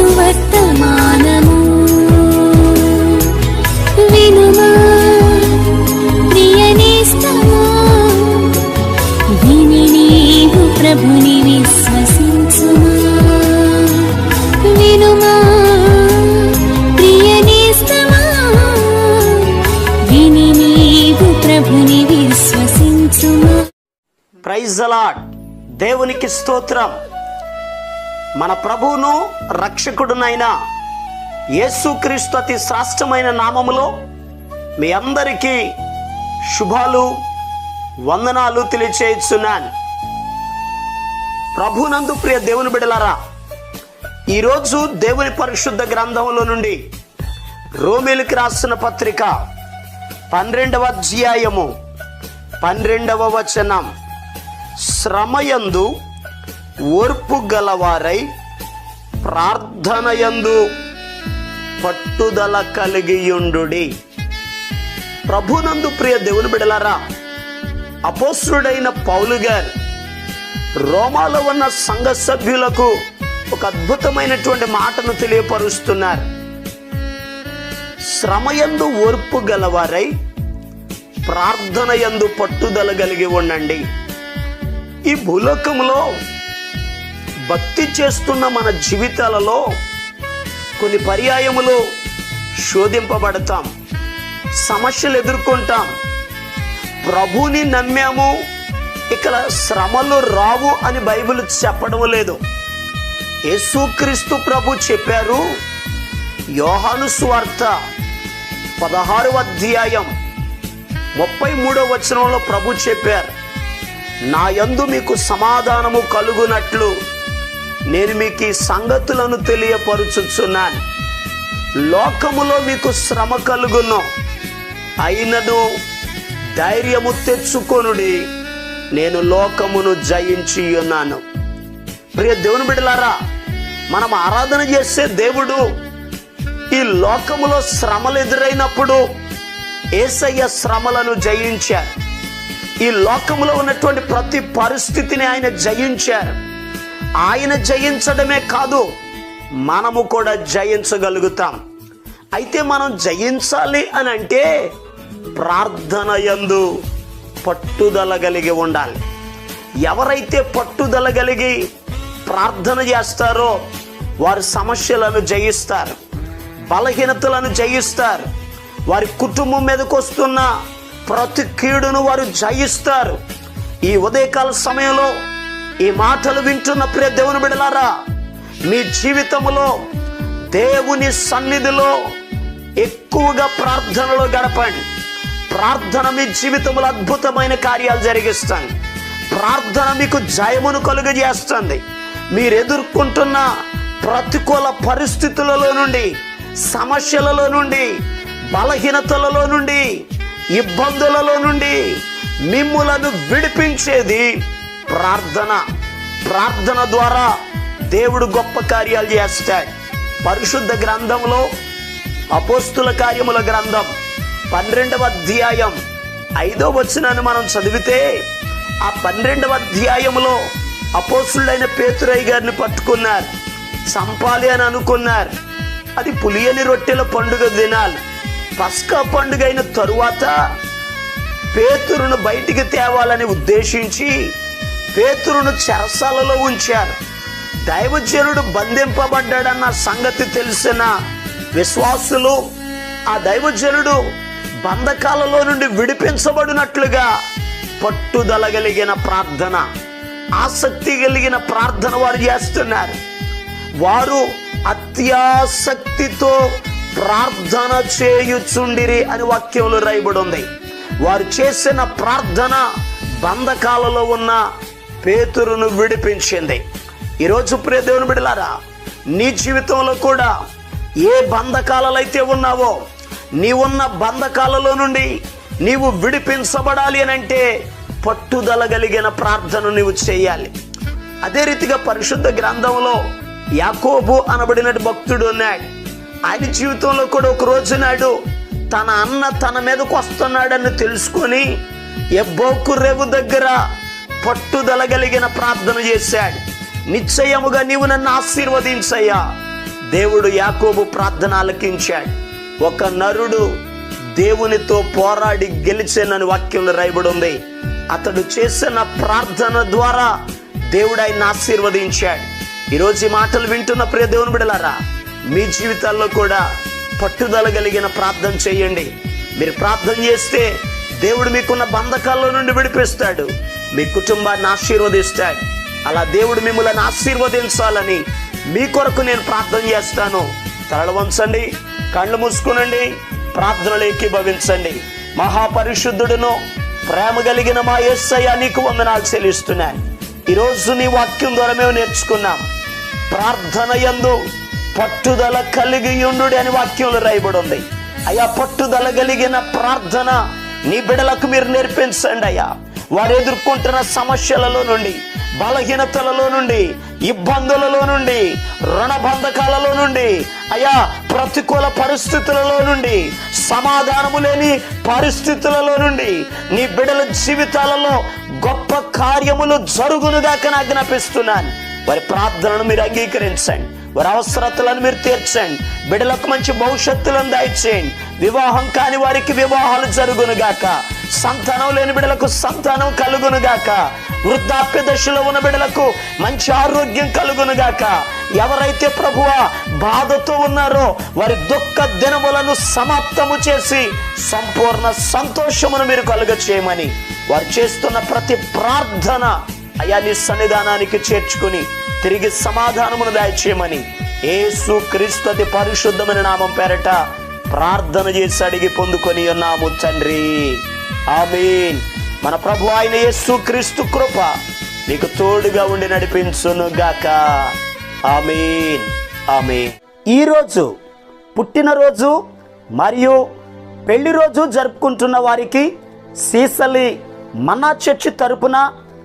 వర్తమానము వినుమా ప్రియనేస్తమా విని నీవు ప్రభుని విశ్వసించుమా. వినుమా ప్రియనేస్తమా విని నీవు ప్రభుని విశ్వసించుమా. ప్రైజ్ అలాట్ దేవునికి స్తోత్రం. మన ప్రభువును రక్షకుడునైన యేసుక్రీస్తు అతి శ్రేష్టమైన నామములో మీ అందరికీ శుభాలు వందనాలు తెలియచేస్తున్నాను. ప్రభునందు ప్రియ దేవుని బిడలారా ఈరోజు దేవుని పరిశుద్ధ గ్రంథంలో నుండి రోమిలికి రాసిన పత్రిక పన్నెండవ అధ్యాయము పన్నెండవ వచనం. శ్రమయందు ఓర్పు గలవారై ప్రార్థనయందు పట్టుదల కలిగియుండు ప్రభునందు ప్రియ దేవుని బిడలారా అపోసుడైన పౌలు గారు రోమాలో ఉన్న సంఘ సభ్యులకు ఒక అద్భుతమైనటువంటి మాటను తెలియపరుస్తున్నారు. శ్రమయందు ఓర్పు గలవారై ప్రార్థన యందు పట్టుదల కలిగి ఉండండి. ఈ భూలోకంలో భక్తి చేస్తున్న మన జీవితాలలో కొన్ని పర్యాయములు శోధింపబడతాం. సమస్యలు ఎదుర్కొంటాం. ప్రభుని నమ్మాము ఇక్కడ శ్రమలు రావు అని బైబిల్ చెప్పడం లేదు. యేసుక్రీస్తు ప్రభు చెప్పారు యోహాను స్వార్త పదహారు అధ్యాయం ముప్పై మూడో వచనంలో ప్రభు చెప్పారు నా యందు మీకు సమాధానము కలుగునట్లు నేను మీకు ఈ సంగతులను తెలియపరుచుచున్నాను. లోకములో మీకు శ్రమ కలుగును. అయినను ధైర్యము తెచ్చుకొనుడి. నేను లోకమును జయించి ఉన్నాను. ప్రియ దేవుని బిడ్డలారా మనం ఆరాధన చేసే దేవుడు ఈ లోకములో శ్రమలు ఎదురైనప్పుడు ఏసయ్య శ్రమలను జయించారు. ఈ లోకంలో ఉన్నటువంటి ప్రతి పరిస్థితిని ఆయన జయించారు. ఆయన జయించడమే కాదు మనము కూడా జయించగలుగుతాం. అయితే మనం జయించాలి అని అంటే ప్రార్థన యందు పట్టుదల కలిగి ఉండాలి. ఎవరైతే పట్టుదల కలిగి ప్రార్థన చేస్తారో వారి సమస్యలను జయిస్తారు బలహీనతలను జయిస్తారు వారి కుటుంబం మీదకు వస్తున్న ప్రతి కీడును వారు జయిస్తారు. ఈ ఉదయకాల సమయంలో ఈ మాటలు వింటున్న ప్రియ దేవుని బిడలారా మీ జీవితంలో దేవుని సన్నిధిలో ఎక్కువగా ప్రార్థనలో గడపండి. ప్రార్థన మీ జీవితంలో అద్భుతమైన కార్యాలు జరిగిస్తుంది ప్రార్థన మీకు జయమును కలుగజేస్తుంది. మీరు ఎదుర్కొంటున్న ప్రతికూల పరిస్థితులలో నుండి సమస్యలలో నుండి బలహీనతలలో నుండి ఇబ్బందులలో నుండి మిమ్ములను విడిపించేది ప్రార్థన ప్రార్థన ద్వారా దేవుడు గొప్ప కార్యాలు చేస్తాడు. పరిశుద్ధ గ్రంథంలో అపోస్తుల కార్యముల గ్రంథం పన్నెండవ అధ్యాయం ఐదో వచనాన్ని మనం చదివితే ఆ పన్నెండవ అధ్యాయములో అపోస్తులైన పేతురయ్య గారిని పట్టుకున్నారు. చంపాలి అని అనుకున్నారు. అది పులియని రొట్టెల పండుగ దినాలు. పస్కా పండుగ అయిన తరువాత పేతురును బయటికి తేవాలని ఉద్దేశించి పేతురును చెరసాలలో ఉంచారు. దైవజనుడు బంధింపబడ్డాడన్న సంగతి తెలిసిన విశ్వాసులు ఆ దైవజనుడు బంధకాలలో నుండి విడిపించబడినట్లుగా పట్టుదల కలిగిన ప్రార్థన ఆసక్తి కలిగిన ప్రార్థన వారు చేస్తున్నారు. వారు అత్యాసక్తితో ప్రార్థన చేయుచుండిరి అని వాక్యంలో రాయబడి ఉంది. వారు చేసిన ప్రార్థన బంధకాలలో ఉన్న పేతురును విడిపించింది. ఈరోజు ప్రియ దేవుని బిడలారా నీ జీవితంలో కూడా ఏ బంధకాలలో అయితే ఉన్నావో నీవున్న బంధకాలలో నుండి నీవు విడిపించబడాలి అని అంటే పట్టుదల కలిగిన ప్రార్థన నీవు చేయాలి. అదే రీతిగా పరిశుద్ధ గ్రంథంలో యాకోబు అనబడిన భక్తుడు ఉన్నాడు. ఆయన జీవితంలో కూడా ఒక రోజు నాడు తన అన్న తన మీదకు వస్తున్నాడని తెలుసుకొని ఎబ్బోకు రేవు దగ్గర పట్టుదల కలిగిన ప్రార్థన చేశాడు. నిశ్చయముగా నీవు నన్ను ఆశీర్వదించయ్యా. దేవుడు యాకోబు ప్రార్థన ఆలకించాడు ఒక నరుడు దేవునితో పోరాడి గెలిచానని వాక్యంలో రాయబడి ఉంది అతడు చేసిన ప్రార్థన ద్వారా దేవుడు ఆయన ఆశీర్వదించాడు. ఈరోజు ఈ మాటలు వింటున్న ప్రియ దేవుని బిడలారా మీ జీవితాల్లో కూడా పట్టుదల కలిగిన ప్రార్థన చేయండి. మీరు ప్రార్థన చేస్తే దేవుడు మీకున్న బంధకాల్లో నుండి విడిపిస్తాడు. మీ కుటుంబాన్ని ఆశీర్వదిస్తాడు అలా దేవుడు మిమ్మల్ని ఆశీర్వదించాలని మీ కొరకు నేను ప్రార్థన చేస్తాను. తరలు వంచండి కళ్ళు మూసుకునండి ప్రార్థనలు ఏకీభవించండి మహాపరిశుద్ధుడును ప్రేమ కలిగిన మా ఎస్ఐ నీకు వందనాలు చెల్లిస్తున్నాను ఈరోజు నీ వాక్యం ద్వారా మేము నేర్చుకున్నాం. ప్రార్థన ఎందు పట్టుదల కలిగి ఉండు అని వాక్యంలో రాయబడి ఉంది అయ్యా పట్టుదల కలిగిన ప్రార్థన నీ బిడలకు మీరు నేర్పించండి అయ్యా. వారు ఎదుర్కొంటున్న సమస్యలలో నుండి బలహీనతలలో నుండి ఇబ్బందులలో నుండి రుణబంధకాలలో నుండి అయా ప్రతికూల పరిస్థితులలో నుండి సమాధానము లేని పరిస్థితులలో నుండి నీ బిడల జీవితాలలో గొప్ప కార్యములు జరుగునుగాక ఆజ్ఞాపిస్తున్నాను. వారి ప్రార్థనను మీరు అంగీకరించండి. వారి అవసరతలను మీరు తీర్చండి. బిడ్డలకు మంచి భవిష్యత్తులను దయచేయండి. వివాహం కాని వారికి వివాహాలు జరుగునుగాక. సంతానం లేని బిడ్డలకు సంతానం కలుగునుగాక. వృద్ధాప్య దశలో ఉన్న బిడ్డలకు మంచి ఆరోగ్యం కలుగునుగాక. ఎవరైతే ప్రభువ బాధతో ఉన్నారో వారి దుఃఖ దినములను సమాప్తము చేసి సంపూర్ణ సంతోషమును మీరు కలుగ చేయమని వారు చేస్తున్న ప్రతి ప్రార్థన అయా నీ సన్నిధానానికి చేర్చుకుని తిరిగి సమాధానమును దయచేయమని ఏసు క్రీస్తుతి పరిశుద్ధమైన నామం పేరట ప్రార్థన చేసి అడిగి పొందుకొని ఉన్నాము తండ్రి. ఆమీన్. మన ప్రభు ఆయన యేసు క్రీస్తు కృప నీకు తోడుగా ఉండి నడిపించును గాక ఆమెన్. ఆమీన్ ఈరోజు పుట్టినరోజు మరియు పెళ్ళి రోజు జరుపుకుంటున్న వారికి సీసలి మన్నా చర్చి తరపున